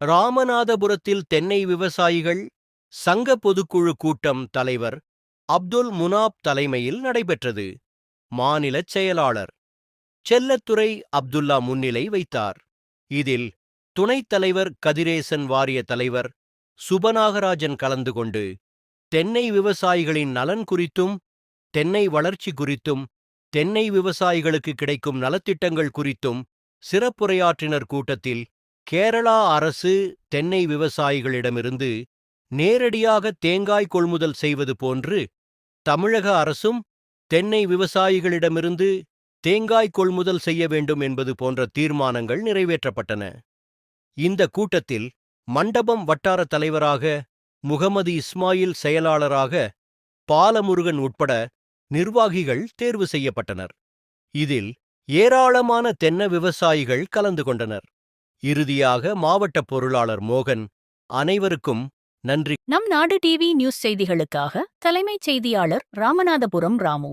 ராமநாதபுரத்தில் தென்னை விவசாயிகள் சங்க பொதுக்குழு கூட்டம் தலைவர் அப்துல் முனாப் தலைமையில் நடைபெற்றது. மாநிலச் செயலாளர் செல்லத்துறை அப்துல்லா முன்னிலை வைத்தார். இதில் துணைத் தலைவர் கதிரேசன் வாரிய தலைவர் சுபநாகராஜன் கலந்து கொண்டு தென்னை விவசாயிகளின் நலன் குறித்தும் தென்னை வளர்ச்சி குறித்தும் தென்னை விவசாயிகளுக்கு கிடைக்கும் நலத்திட்டங்கள் குறித்தும் சிறப்புரையாற்றினர் கூட்டத்தில் கேரளா அரசு தென்னை விவசாயிகளிடமிருந்து நேரடியாக தேங்காய் கொள்முதல் செய்வது போன்று தமிழக அரசும் தென்னை விவசாயிகளிடமிருந்து தேங்காய் கொள்முதல் செய்ய வேண்டும் என்பது போன்ற தீர்மானங்கள் நிறைவேற்றப்பட்டன. இந்த கூட்டத்தில் மண்டபம் வட்டார தலைவராக முகமது இஸ்மாயில் செயலாளராக பாலமுருகன் உட்பட நிர்வாகிகள் தேர்வு செய்யப்பட்டனர். இதில் ஏராளமான தென்ன விவசாயிகள் கலந்து கொண்டனர். இறுதியாக மாவட்ட பொருளாளர் மோகன் அனைவருக்கும் நன்றி. நம் நாடு டிவி நியூஸ் செய்திகளுக்காக தலைமைச் செய்தியாளர் ராமநாதபுரம் ராமு.